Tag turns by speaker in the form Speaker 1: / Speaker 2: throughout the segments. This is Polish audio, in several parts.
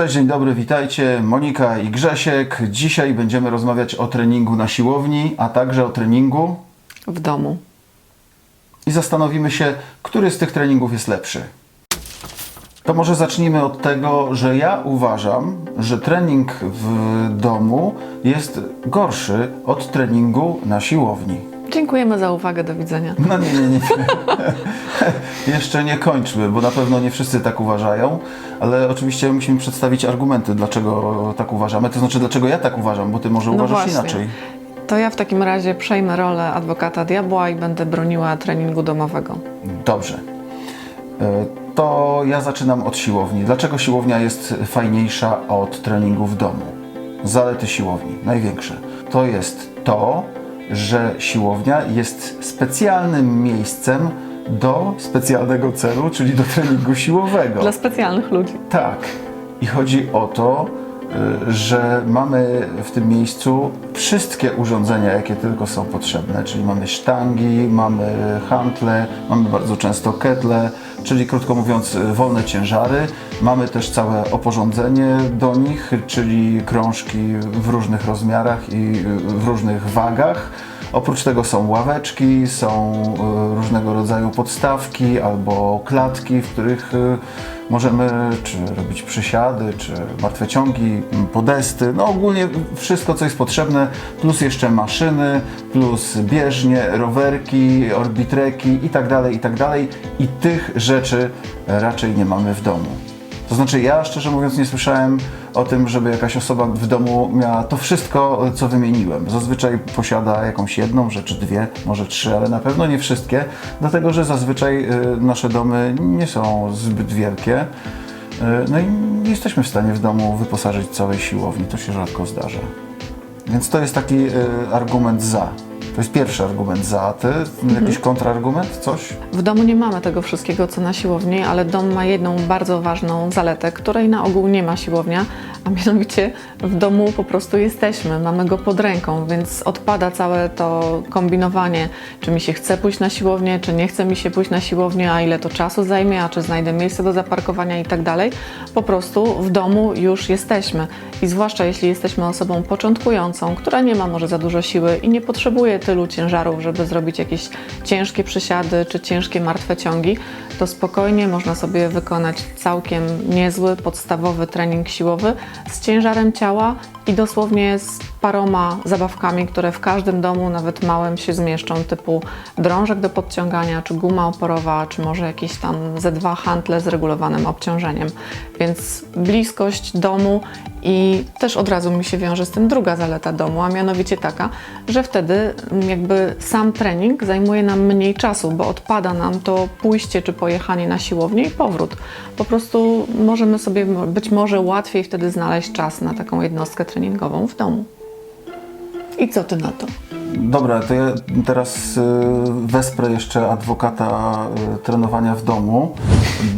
Speaker 1: Cześć, dzień dobry, witajcie. Monika i Grzesiek. Dzisiaj będziemy rozmawiać o treningu na siłowni, a także o treningu
Speaker 2: w domu.
Speaker 1: i zastanowimy się, który z tych treningów jest lepszy. To może zacznijmy od tego, że ja uważam, że trening w domu jest gorszy od treningu na siłowni.
Speaker 2: Dziękujemy za uwagę, do widzenia.
Speaker 1: No nie, nie, nie. Jeszcze nie kończmy, bo na pewno nie wszyscy tak uważają, ale oczywiście musimy przedstawić argumenty, dlaczego tak uważamy. To znaczy, dlaczego ja tak uważam, bo ty może
Speaker 2: No
Speaker 1: uważasz
Speaker 2: właśnie.
Speaker 1: inaczej.
Speaker 2: To ja w takim razie przejmę rolę adwokata diabła i będę broniła treningu domowego.
Speaker 1: Dobrze. E, To ja zaczynam od siłowni. Dlaczego siłownia jest fajniejsza od treningu w domu? Zalety siłowni, największe. To jest to, że siłownia jest specjalnym miejscem do specjalnego celu, czyli do treningu siłowego.
Speaker 2: Dla specjalnych ludzi.
Speaker 1: Tak. I chodzi o to, y, że mamy w tym miejscu wszystkie urządzenia, jakie tylko są potrzebne, czyli mamy sztangi, mamy hantle, mamy bardzo często ketle, czyli krótko mówiąc wolne ciężary. Mamy też całe oporządzenie do nich, czyli krążki w różnych rozmiarach i w różnych wagach. Oprócz tego są ławeczki, są y, różnego rodzaju podstawki albo klatki, w których y, możemy czy robić przysiady, czy martwe ciągi, podesty, no ogólnie wszystko, co jest potrzebne, plus jeszcze maszyny, plus bieżnie, rowerki, orbitreki i tak dalej, i tak. I tych rzeczy raczej nie mamy w domu. To znaczy, ja szczerze mówiąc nie słyszałem o tym, żeby jakaś osoba w domu miała to wszystko, co wymieniłem. Zazwyczaj posiada jakąś jedną rzecz, dwie, może trzy, ale na pewno nie wszystkie, dlatego że zazwyczaj y, nasze domy nie są zbyt wielkie. Y, No i nie jesteśmy w stanie w domu wyposażyć całej siłowni, to się rzadko zdarza. Więc to jest taki y, argument za. To jest pierwszy argument za. A ty? Jakiś kontrargument? Coś?
Speaker 2: W domu nie mamy tego wszystkiego, co na siłowni, ale dom ma jedną bardzo ważną zaletę, której na ogół nie ma siłownia, a mianowicie w domu po prostu jesteśmy, mamy go pod ręką, więc odpada całe to kombinowanie, czy mi się chce pójść na siłownię, czy nie chce mi się pójść na siłownię, a ile to czasu zajmie, a czy znajdę miejsce do zaparkowania i tak dalej. Po prostu w domu już jesteśmy i zwłaszcza jeśli jesteśmy osobą początkującą, która nie ma może za dużo siły i nie potrzebuje tylu ciężarów, żeby zrobić jakieś ciężkie przysiady czy ciężkie martwe ciągi, to spokojnie można sobie wykonać całkiem niezły, podstawowy trening siłowy z ciężarem ciała i dosłownie z paroma zabawkami, które w każdym domu, nawet małym, się zmieszczą, typu drążek do podciągania, czy guma oporowa, czy może jakieś tam ze dwa hantle z regulowanym obciążeniem. Więc bliskość domu i też od razu mi się wiąże z tym druga zaleta domu, a mianowicie taka, że wtedy jakby sam trening zajmuje nam mniej czasu, bo odpada nam to pójście czy pojechanie na siłownię i powrót. Po prostu możemy sobie być może łatwiej wtedy znaleźć czas na taką jednostkę treningową w domu. I co ty na to?
Speaker 1: Dobra, to ja teraz y, wesprę jeszcze adwokata y, trenowania w domu,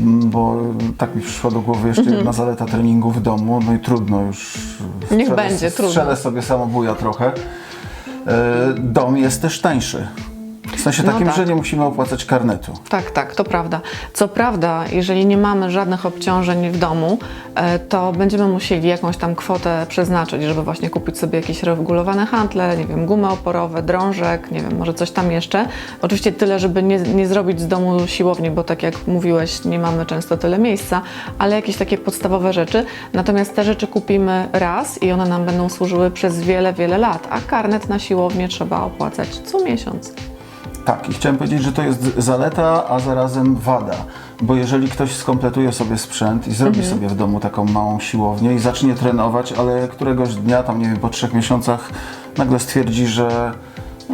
Speaker 1: m, bo tak mi przyszła do głowy jeszcze jedna zaleta treningu w domu, no i trudno już. y,
Speaker 2: Niech będzie, trudno.
Speaker 1: Strzelę sobie samobuja trochę. Y, Dom jest też tańszy. W sensie
Speaker 2: No
Speaker 1: takim,
Speaker 2: tak.
Speaker 1: że nie musimy opłacać karnetu.
Speaker 2: Tak, tak, to prawda. Co prawda, jeżeli nie mamy żadnych obciążeń w domu, e, to będziemy musieli jakąś tam kwotę przeznaczyć, żeby właśnie kupić sobie jakieś regulowane hantle, nie wiem, gumy oporowe, drążek, nie wiem, może coś tam jeszcze. Oczywiście tyle, żeby nie, nie zrobić z domu siłowni, bo tak jak mówiłeś, nie mamy często tyle miejsca, ale jakieś takie podstawowe rzeczy. Natomiast te rzeczy kupimy raz i one nam będą służyły przez wiele, wiele lat, a karnet na siłownię trzeba opłacać co miesiąc.
Speaker 1: Tak, i chciałem powiedzieć, że to jest zaleta, a zarazem wada. Bo jeżeli ktoś skompletuje sobie sprzęt i zrobi sobie w domu taką małą siłownię i zacznie trenować, ale któregoś dnia, tam nie wiem, po trzech miesiącach nagle stwierdzi, że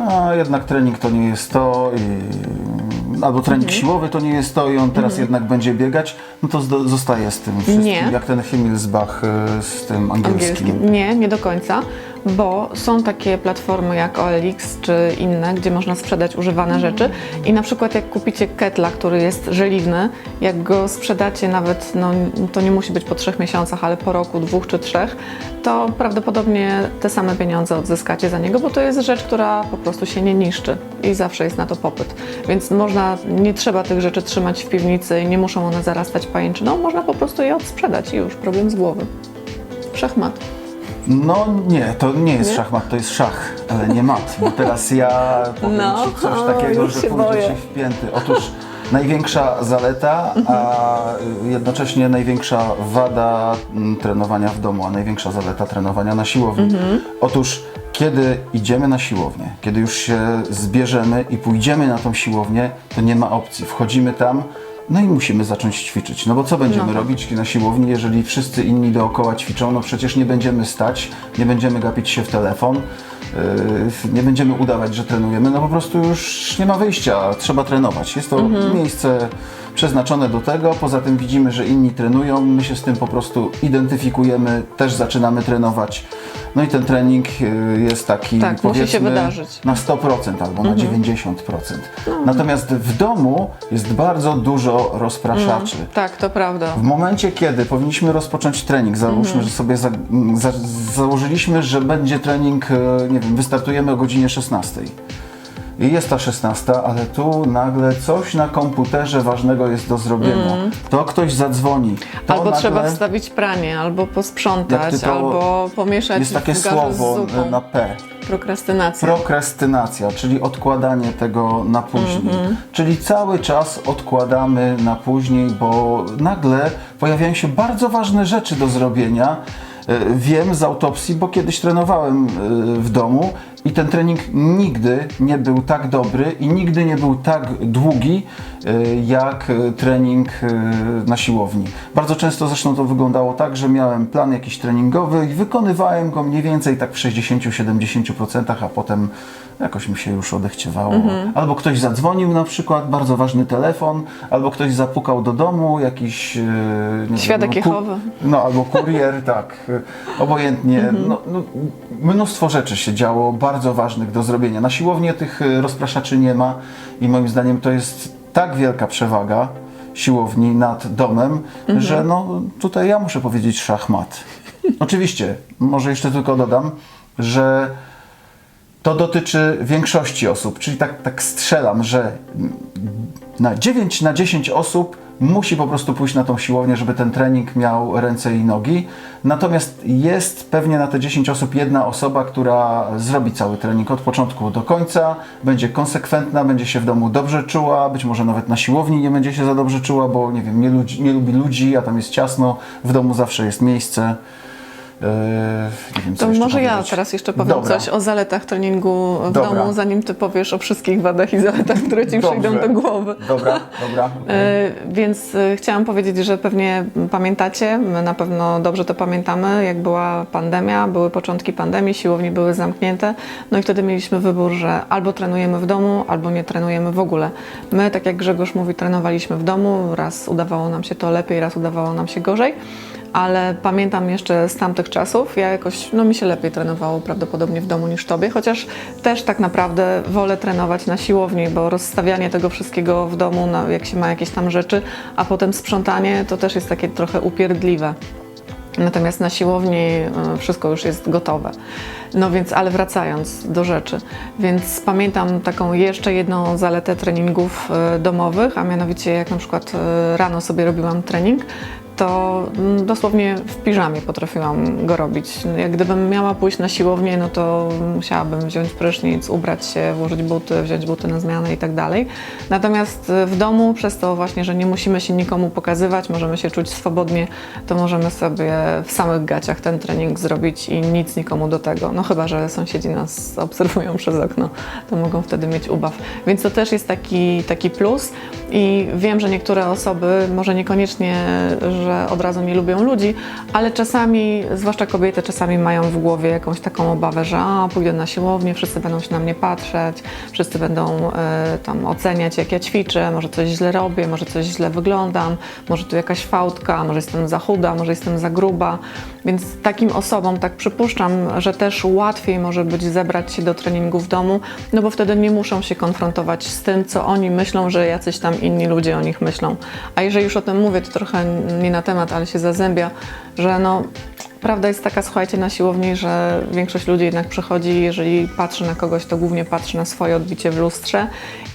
Speaker 1: a, jednak trening to nie jest to i, albo trening siłowy to nie jest to i on teraz jednak będzie biegać, no to zdo- zostaje z tym wszystkim,
Speaker 2: Nie.
Speaker 1: jak ten Himmelsbach y, z tym angielskim.
Speaker 2: angielskim. Nie, nie do końca, bo są takie platformy jak OLX czy inne, gdzie można sprzedać używane rzeczy i na przykład jak kupicie ketla, który jest żeliwny, jak go sprzedacie nawet, no to nie musi być po trzech miesiącach, ale po roku, dwóch czy trzech, to prawdopodobnie te same pieniądze odzyskacie za niego, bo to jest rzecz, która po prostu się nie niszczy. I zawsze jest na to popyt. Więc można, nie trzeba tych rzeczy trzymać w piwnicy i nie muszą one zarastać pajęczyną, można po prostu je odsprzedać i już, problem z głowy. Szachmat.
Speaker 1: No nie, to nie jest
Speaker 2: Nie?
Speaker 1: szachmat, to jest szach, ale nie mat. Bo teraz ja powiem
Speaker 2: No,
Speaker 1: Ci coś
Speaker 2: o,
Speaker 1: takiego,
Speaker 2: już
Speaker 1: że pójdzie
Speaker 2: boję.
Speaker 1: Ci w pięty. Otóż największa zaleta, a jednocześnie największa wada mm, trenowania w domu, a największa zaleta trenowania na siłowni.
Speaker 2: Mhm.
Speaker 1: Otóż kiedy idziemy na siłownię, kiedy już się zbierzemy i pójdziemy na tą siłownię, to nie ma opcji. Wchodzimy tam, no i musimy zacząć ćwiczyć. No bo co będziemy
Speaker 2: No.
Speaker 1: robić na siłowni, jeżeli wszyscy inni dookoła ćwiczą? No przecież nie będziemy stać, nie będziemy gapić się w telefon, yy, nie będziemy udawać, że trenujemy. No po prostu już nie ma wyjścia, trzeba trenować. Jest to miejsce przeznaczone do tego. Poza tym widzimy, że inni trenują, my się z tym po prostu identyfikujemy, też zaczynamy trenować. No i ten trening yy, jest taki
Speaker 2: Tak, musi się
Speaker 1: powiedzmy
Speaker 2: wydarzyć.
Speaker 1: na 100% albo na 90%. Natomiast w domu jest bardzo dużo rozpraszaczy.
Speaker 2: Tak, to prawda.
Speaker 1: W momencie, kiedy powinniśmy rozpocząć trening, załóżmy, że sobie za, za, założyliśmy, że będzie trening, e, nie wiem, wystartujemy o godzinie 16. I jest ta 16, ale tu nagle coś na komputerze ważnego jest do zrobienia. To ktoś zadzwoni. To
Speaker 2: Albo
Speaker 1: nagle
Speaker 2: trzeba wstawić pranie, albo posprzątać,
Speaker 1: to-
Speaker 2: albo pomieszać
Speaker 1: Jest takie słowo e, na P.
Speaker 2: Prokrastynacja.
Speaker 1: Prokrastynacja, czyli odkładanie tego na później. Czyli cały czas odkładamy na później, bo nagle pojawiają się bardzo ważne rzeczy do zrobienia. E, Wiem z autopsji, bo kiedyś trenowałem e, w domu i ten trening nigdy nie był tak dobry i nigdy nie był tak długi e, jak trening na siłowni. Bardzo często zresztą to wyglądało tak, że miałem plan jakiś treningowy i wykonywałem go mniej więcej tak w 60-70%, a potem jakoś mi się już odechciewało. Albo ktoś zadzwonił na przykład, bardzo ważny telefon, albo ktoś zapukał do domu, jakiś... e,
Speaker 2: Świadek
Speaker 1: wiem, ku-
Speaker 2: Jehowy.
Speaker 1: no, albo kurier, tak, obojętnie. No, no, mnóstwo rzeczy się działo, bardzo ważnych do zrobienia. Na siłowni tych e, rozpraszaczy nie ma i moim zdaniem to jest tak wielka przewaga siłowni nad domem, że no, tutaj ja muszę powiedzieć szachmat. Oczywiście, może jeszcze tylko dodam, że to dotyczy większości osób, czyli tak, tak strzelam, że na 9 na 10 osób musi po prostu pójść na tą siłownię, żeby ten trening miał ręce i nogi. Natomiast jest pewnie na te 10 osób jedna osoba, która zrobi cały trening od początku do końca, będzie konsekwentna, będzie się w domu dobrze czuła, być może nawet na siłowni nie będzie się za dobrze czuła, bo nie wiem, nie, ludzi, nie lubi ludzi, a tam jest ciasno, w domu zawsze jest miejsce. Yy, nie wiem,
Speaker 2: To może ja
Speaker 1: powiedzieć.
Speaker 2: teraz jeszcze powiem
Speaker 1: Dobra.
Speaker 2: coś o zaletach treningu w
Speaker 1: Dobra.
Speaker 2: domu, zanim ty powiesz o wszystkich wadach i zaletach, które ci
Speaker 1: Dobrze.
Speaker 2: przyjdą do głowy.
Speaker 1: Dobra, dobra.
Speaker 2: E, Więc e, chciałam powiedzieć, że pewnie pamiętacie, my na pewno dobrze to pamiętamy, jak była pandemia, były początki pandemii, siłownie były zamknięte, no i wtedy mieliśmy wybór, że albo trenujemy w domu, albo nie trenujemy w ogóle. My, tak jak Grzegorz mówi, trenowaliśmy w domu, raz udawało nam się to lepiej, raz udawało nam się gorzej, ale pamiętam jeszcze z tamtych czasów, ja jakoś, no mi się lepiej trenowało prawdopodobnie w domu niż tobie, chociaż też tak naprawdę wolę trenować na siłowni, bo rozstawianie tego wszystkiego w domu, no, jak się ma jakieś tam rzeczy, a potem sprzątanie, to też jest takie trochę upierdliwe. Natomiast na siłowni e, wszystko już jest gotowe. No więc, ale wracając do rzeczy, więc pamiętam taką jeszcze jedną zaletę treningów e, domowych, a mianowicie jak na przykład e, rano sobie robiłam trening, to dosłownie w piżamie potrafiłam go robić. Jak gdybym miała pójść na siłownię, no to musiałabym wziąć prysznic, ubrać się, włożyć buty, wziąć buty na zmianę i tak dalej. Natomiast w domu, przez to właśnie, że nie musimy się nikomu pokazywać, możemy się czuć swobodnie, to możemy sobie w samych gaciach ten trening zrobić i nic nikomu do tego. No chyba, że sąsiedzi nas obserwują przez okno, to mogą wtedy mieć ubaw. Więc to też jest taki, taki plus i wiem, że niektóre osoby, może niekoniecznie, że od razu nie lubią ludzi, ale czasami, zwłaszcza kobiety, czasami mają w głowie jakąś taką obawę, że a, pójdę na siłownię, wszyscy będą się na mnie patrzeć, wszyscy będą e, tam oceniać, jak ja ćwiczę, może coś źle robię, może coś źle wyglądam, może tu jakaś fałdka, może jestem za chuda, może jestem za gruba. Więc takim osobom, tak przypuszczam, że też łatwiej może być zebrać się do treningu w domu, no bo wtedy nie muszą się konfrontować z tym, co oni myślą, że jacyś tam inni ludzie o nich myślą. A jeżeli już o tym mówię, to trochę nie na temat, ale się zazębia, że no prawda jest taka, słuchajcie, na siłowni, że większość ludzi jednak przychodzi, jeżeli patrzy na kogoś, to głównie patrzy na swoje odbicie w lustrze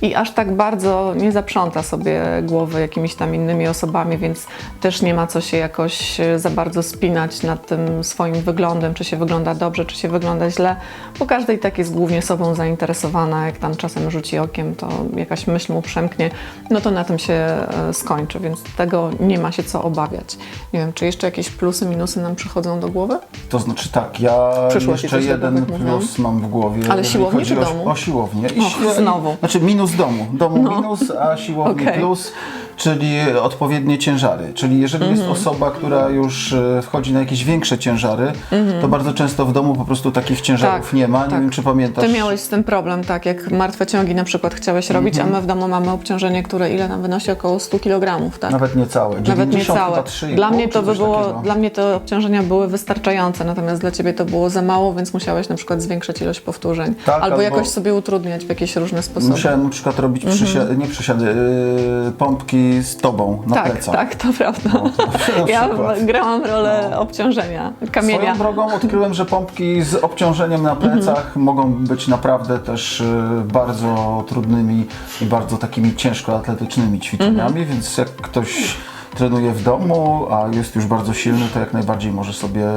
Speaker 2: i aż tak bardzo nie zaprząta sobie głowy jakimiś tam innymi osobami, więc też nie ma co się jakoś e, za bardzo spinać nad tym swoim wyglądem, czy się wygląda dobrze, czy się wygląda źle, bo każdy i tak jest głównie sobą zainteresowana, jak tam czasem rzuci okiem, to jakaś myśl mu przemknie, no to na tym się e, skończy, więc tego nie ma się co obawiać. Nie wiem, czy jeszcze jakieś plusy, minusy nam przychodzą do głowy?
Speaker 1: To znaczy tak, ja
Speaker 2: Przyszło
Speaker 1: jeszcze jeden
Speaker 2: mhm.
Speaker 1: plus mam w głowie.
Speaker 2: Ale
Speaker 1: jeżeli
Speaker 2: siłowni
Speaker 1: chodzi
Speaker 2: czy
Speaker 1: o,
Speaker 2: domu?
Speaker 1: O siłownię. I
Speaker 2: Och, znowu.
Speaker 1: Znaczy minus domu. Domu minus, a siłowni
Speaker 2: Okej.
Speaker 1: plus, czyli odpowiednie ciężary. Czyli jeżeli
Speaker 2: Mhm.
Speaker 1: jest osoba, która już e, wchodzi na jakieś większe ciężary, to bardzo często w domu po prostu takich ciężarów
Speaker 2: Mhm. Tak,
Speaker 1: nie ma. Nie
Speaker 2: tak.
Speaker 1: wiem, czy pamiętasz.
Speaker 2: Ty miałeś z tym problem, tak, jak martwe ciągi na przykład chciałeś robić,
Speaker 1: Mhm.
Speaker 2: a my w domu mamy obciążenie, które ile nam wynosi? Około 100 kg, tak?
Speaker 1: Nawet nie całe.
Speaker 2: Nawet nie
Speaker 1: 90,
Speaker 2: całe.
Speaker 1: chyba 3,5
Speaker 2: Dla mnie to by było,
Speaker 1: takiego.
Speaker 2: dla mnie te obciążenia były wystarczające, natomiast dla ciebie to było za mało, więc musiałeś na przykład zwiększyć ilość powtórzeń.
Speaker 1: Tak,
Speaker 2: albo,
Speaker 1: albo-
Speaker 2: jakoś sobie utrudniać w jakieś różne sposoby.
Speaker 1: Musiałem na przykład robić
Speaker 2: Mhm.
Speaker 1: przysiady, nie przysiady, yy, pompki z tobą na
Speaker 2: tak,
Speaker 1: plecach.
Speaker 2: tak, to prawda.
Speaker 1: No,
Speaker 2: ja grałam rolę obciążenia, kamienia.
Speaker 1: Swoją drogą odkryłem, że pompki z obciążeniem na plecach
Speaker 2: Mhm.
Speaker 1: mogą być naprawdę też y, bardzo trudnymi i bardzo takimi ciężko atletycznymi ćwiczeniami,
Speaker 2: Mhm.
Speaker 1: więc jak ktoś trenuje w domu, a jest już bardzo silny, to jak najbardziej może sobie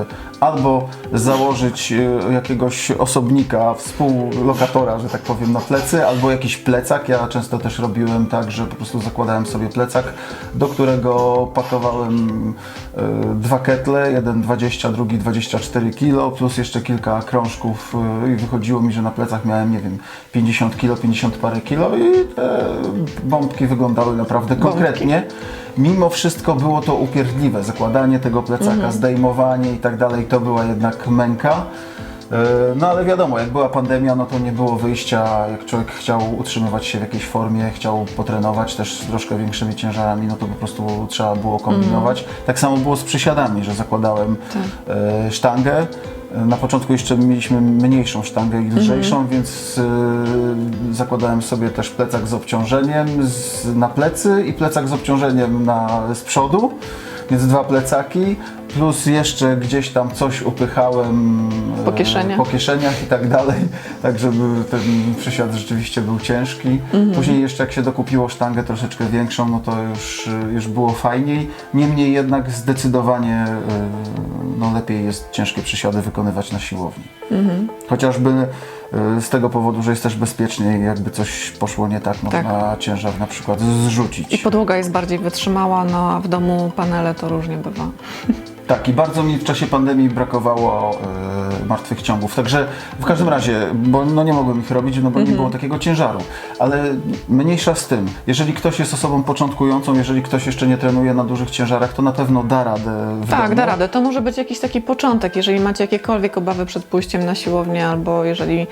Speaker 1: albo założyć y, jakiegoś osobnika, współlokatora, że tak powiem, na plecy, albo jakiś plecak. Ja często też robiłem tak, że po prostu zakładałem sobie plecak, do którego pakowałem y, dwa ketle, jeden 20, drugi 24 kg, plus jeszcze kilka krążków y, i wychodziło mi, że na plecach miałem, nie wiem, 50 kg, 50 parę kilo i te bombki wyglądały naprawdę
Speaker 2: Bombki.
Speaker 1: Mimo wszystko było to upierdliwe, zakładanie tego plecaka,
Speaker 2: Mhm.
Speaker 1: zdejmowanie i tak dalej, to była jednak męka. E, No ale wiadomo, jak była pandemia, no to nie było wyjścia. Jak człowiek chciał utrzymywać się w jakiejś formie, chciał potrenować też z troszkę większymi ciężarami, no to po prostu trzeba było kombinować. Tak samo było z przysiadami, że zakładałem e, sztangę. Na początku jeszcze mieliśmy mniejszą sztangę i lżejszą, więc e, zakładałem sobie też plecak z obciążeniem z, na plecy i plecak z obciążeniem na, z przodu, więc dwa plecaki, plus jeszcze gdzieś tam coś upychałem e,
Speaker 2: Po kieszeniach.
Speaker 1: po kieszeniach i tak dalej, tak żeby ten przysiad rzeczywiście był ciężki.
Speaker 2: Mhm.
Speaker 1: Później jeszcze jak się dokupiło sztangę troszeczkę większą, no to już, e, już było fajniej. Niemniej jednak zdecydowanie e, no, lepiej jest ciężkie przysiady wykonywać na siłowni.
Speaker 2: Mhm.
Speaker 1: Chociażby z tego powodu, że jest też bezpieczniej, jakby coś poszło nie tak, można ciężar na przykład zrzucić.
Speaker 2: I podłoga jest bardziej wytrzymała, no a w domu panele to różnie bywa.
Speaker 1: Tak, i bardzo mi w czasie pandemii brakowało y, martwych ciągów. Także w każdym razie, bo no nie mogłem ich robić, no bo
Speaker 2: Mhm.
Speaker 1: nie było takiego ciężaru. Ale mniejsza z tym. Jeżeli ktoś jest osobą początkującą, jeżeli ktoś jeszcze nie trenuje na dużych ciężarach, to na pewno da radę. W
Speaker 2: Tak,
Speaker 1: domu.
Speaker 2: da radę. To może być jakiś taki początek, jeżeli macie jakiekolwiek obawy przed pójściem na siłownię, albo jeżeli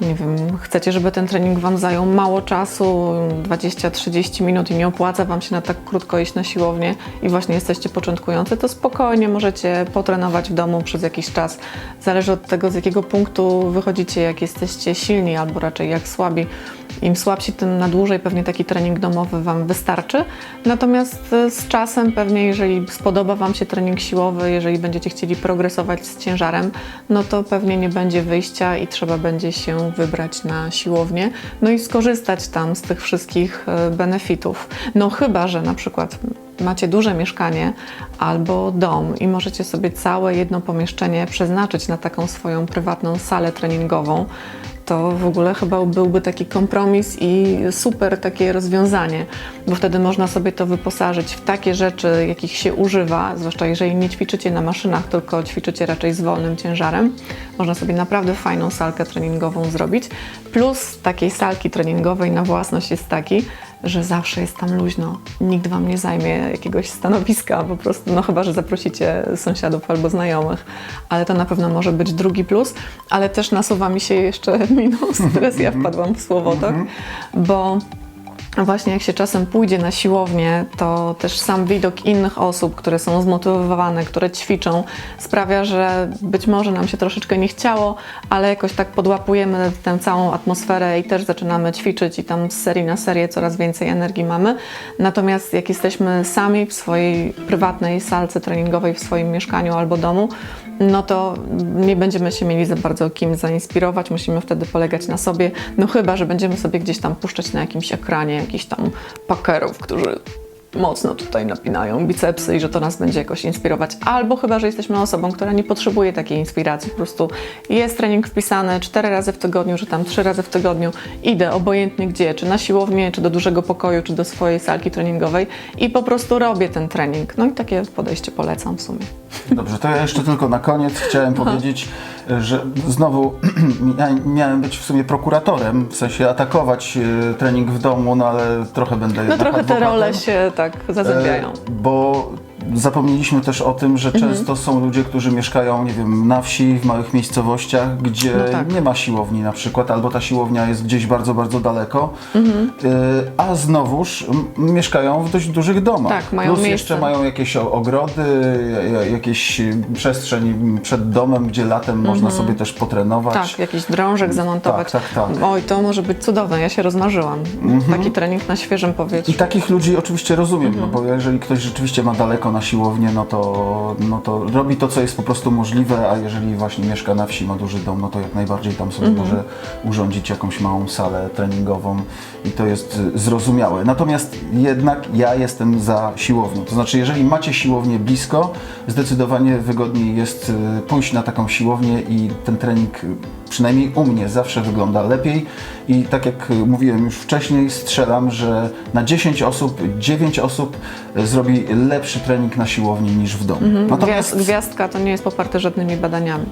Speaker 2: nie wiem, chcecie, żeby ten trening Wam zajął mało czasu, 20-30 minut i nie opłaca Wam się na tak krótko iść na siłownię i właśnie jesteście początkujący, to spokojnie możecie potrenować w domu przez jakiś czas. Zależy od tego, z jakiego punktu wychodzicie, jak jesteście silni albo raczej jak słabi. Im słabsi, tym na dłużej pewnie taki trening domowy Wam wystarczy. Natomiast e, z czasem pewnie, jeżeli spodoba Wam się trening siłowy, jeżeli będziecie chcieli progresować z ciężarem, no to pewnie nie będzie wyjścia i trzeba będzie się wybrać na siłownię, no i skorzystać tam z tych wszystkich e, benefitów. No chyba, że na przykład macie duże mieszkanie albo dom i możecie sobie całe jedno pomieszczenie przeznaczyć na taką swoją prywatną salę treningową, to w ogóle chyba byłby taki kompromis i super takie rozwiązanie, bo wtedy można sobie to wyposażyć w takie rzeczy, jakich się używa, zwłaszcza jeżeli nie ćwiczycie na maszynach, tylko ćwiczycie raczej z wolnym ciężarem. Można sobie naprawdę fajną salkę treningową zrobić. Plus takiej salki treningowej na własność jest taki, że zawsze jest tam luźno. Nikt Wam nie zajmie jakiegoś stanowiska, po prostu, no chyba, że zaprosicie sąsiadów albo znajomych, ale to na pewno może być drugi plus, ale też nasuwa mi się jeszcze minus, teraz ja wpadłam w słowotok, bo Właśnie jak się czasem pójdzie na siłownię, to też sam widok innych osób, które są zmotywowane, które ćwiczą, sprawia, że być może nam się troszeczkę nie chciało, ale jakoś tak podłapujemy tę całą atmosferę i też zaczynamy ćwiczyć i tam z serii na serię coraz więcej energii mamy. Natomiast jak jesteśmy sami w swojej prywatnej salce treningowej, w swoim mieszkaniu albo domu, no to nie będziemy się mieli za bardzo kim zainspirować, musimy wtedy polegać na sobie, no chyba, że będziemy sobie gdzieś tam puszczać na jakimś ekranie jakichś tam pakerów, którzy mocno tutaj napinają bicepsy i że to nas będzie jakoś inspirować. Albo chyba, że jesteśmy osobą, która nie potrzebuje takiej inspiracji. Po prostu jest trening wpisany cztery razy w tygodniu, czy tam trzy razy w tygodniu. Idę obojętnie gdzie, czy na siłownię, czy do dużego pokoju, czy do swojej salki treningowej i po prostu robię ten trening. No i takie podejście polecam w sumie.
Speaker 1: Dobrze, to ja jeszcze tylko na koniec chciałem powiedzieć, że znowu mia- miałem być w sumie prokuratorem, w sensie atakować e, trening w domu, no ale trochę będę
Speaker 2: No trochę te role się tak zazębiają.
Speaker 1: E, Bo zapomnieliśmy też o tym, że
Speaker 2: Mhm.
Speaker 1: często są ludzie, którzy mieszkają, nie wiem, na wsi, w małych miejscowościach, gdzie
Speaker 2: No tak.
Speaker 1: nie ma siłowni na przykład, albo ta siłownia jest gdzieś bardzo, bardzo daleko,
Speaker 2: Mhm.
Speaker 1: E, a znowuż mieszkają w dość dużych domach.
Speaker 2: Tak, mają
Speaker 1: Plus
Speaker 2: miejsce.
Speaker 1: jeszcze mają jakieś ogrody, ja- jakieś przestrzeń przed domem, gdzie latem można sobie też potrenować.
Speaker 2: Mhm. Tak, jakiś drążek zamontować.
Speaker 1: Tak, tak, tak.
Speaker 2: Oj, to może być cudowne, ja się rozmarzyłam. Taki trening na świeżym powietrzu.
Speaker 1: I takich ludzi oczywiście rozumiem,
Speaker 2: Mhm.
Speaker 1: no bo jeżeli ktoś rzeczywiście ma daleko na siłownię, no to, no to robi to, co jest po prostu możliwe, a jeżeli właśnie mieszka na wsi, ma duży dom, no to jak najbardziej tam sobie
Speaker 2: Mhm.
Speaker 1: może urządzić jakąś małą salę treningową i to jest zrozumiałe. Natomiast jednak ja jestem za siłownią. To znaczy, jeżeli macie siłownię blisko, zdecydowanie wygodniej jest y, pójść na taką siłownię i ten trening przynajmniej u mnie zawsze wygląda lepiej i tak jak mówiłem już wcześniej, strzelam, że na 10 osób, 9 osób zrobi lepszy trening na siłowni niż w domu. Natomiast
Speaker 2: Gwiazd, gwiazdka to nie jest poparte żadnymi badaniami.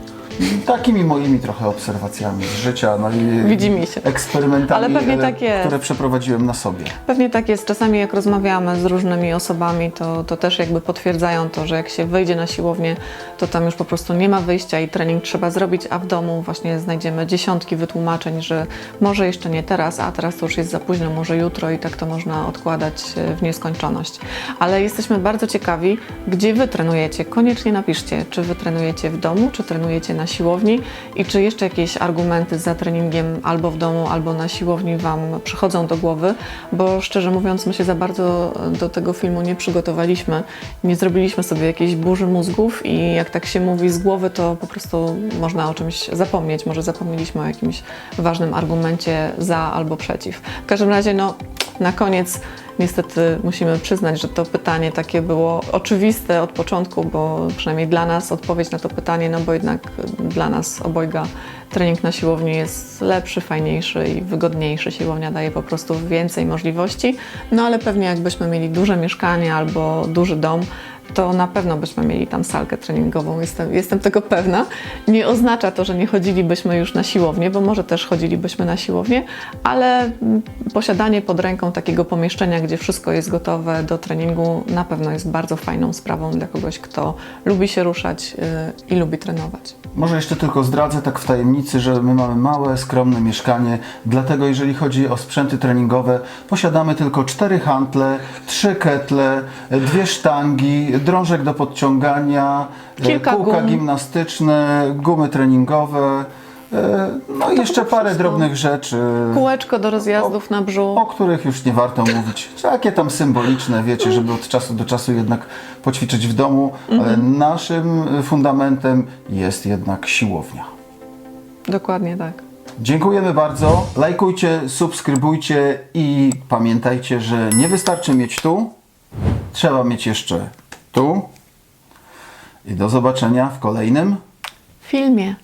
Speaker 1: Takimi moimi trochę obserwacjami z życia, no i
Speaker 2: Widzi mi się.
Speaker 1: eksperymentami,
Speaker 2: Ale pewnie
Speaker 1: e,
Speaker 2: tak jest.
Speaker 1: które przeprowadziłem na sobie.
Speaker 2: Pewnie tak jest. Czasami jak rozmawiamy z różnymi osobami, to, to też jakby potwierdzają to, że jak się wyjdzie na siłownię, to tam już po prostu nie ma wyjścia i trening trzeba zrobić, a w domu właśnie znajdziemy dziesiątki wytłumaczeń, że może jeszcze nie teraz, a teraz to już jest za późno, może jutro i tak to można odkładać e, w nieskończoność. Ale jesteśmy bardzo ciekawi, gdzie Wy trenujecie. Koniecznie napiszcie, czy Wy trenujecie w domu, czy trenujecie na siłowni i czy jeszcze jakieś argumenty za treningiem albo w domu, albo na siłowni Wam przychodzą do głowy, bo szczerze mówiąc, my się za bardzo do tego filmu nie przygotowaliśmy. Nie zrobiliśmy sobie jakiejś burzy mózgów i jak tak się mówi z głowy, to po prostu można o czymś zapomnieć. Może zapomnieliśmy o jakimś ważnym argumencie za albo przeciw. W każdym razie, no, na koniec niestety musimy przyznać, że to pytanie takie było oczywiste od początku, bo przynajmniej dla nas odpowiedź na to pytanie, no bo jednak dla nas obojga trening na siłowni jest lepszy, fajniejszy i wygodniejszy. Siłownia daje po prostu więcej możliwości, no ale pewnie jakbyśmy mieli duże mieszkanie albo duży dom, to na pewno byśmy mieli tam salkę treningową, jestem, jestem tego pewna. Nie oznacza to, że nie chodzilibyśmy już na siłownię, bo może też chodzilibyśmy na siłownię, ale posiadanie pod ręką takiego pomieszczenia, gdzie wszystko jest gotowe do treningu, na pewno jest bardzo fajną sprawą dla kogoś, kto lubi się ruszać yy, i lubi trenować.
Speaker 1: Może jeszcze tylko zdradzę tak w tajemnicy, że my mamy małe, skromne mieszkanie, dlatego jeżeli chodzi o sprzęty treningowe, posiadamy tylko cztery hantle, trzy ketle, dwie sztangi, drążek do podciągania, e,
Speaker 2: Kilka
Speaker 1: kółka
Speaker 2: gum.
Speaker 1: gimnastyczne, gumy treningowe, e, no i jeszcze parę
Speaker 2: wszystko.
Speaker 1: drobnych rzeczy.
Speaker 2: Kółeczko do rozjazdów na brzuch.
Speaker 1: o których już nie warto mówić. Takie tam symboliczne, wiecie, żeby od czasu do czasu jednak poćwiczyć w domu, ale
Speaker 2: Mhm.
Speaker 1: naszym fundamentem jest jednak siłownia.
Speaker 2: Dokładnie tak.
Speaker 1: Dziękujemy bardzo. Lajkujcie, subskrybujcie i pamiętajcie, że nie wystarczy mieć tu, trzeba mieć jeszcze tu. I do zobaczenia w kolejnym.
Speaker 2: Filmie.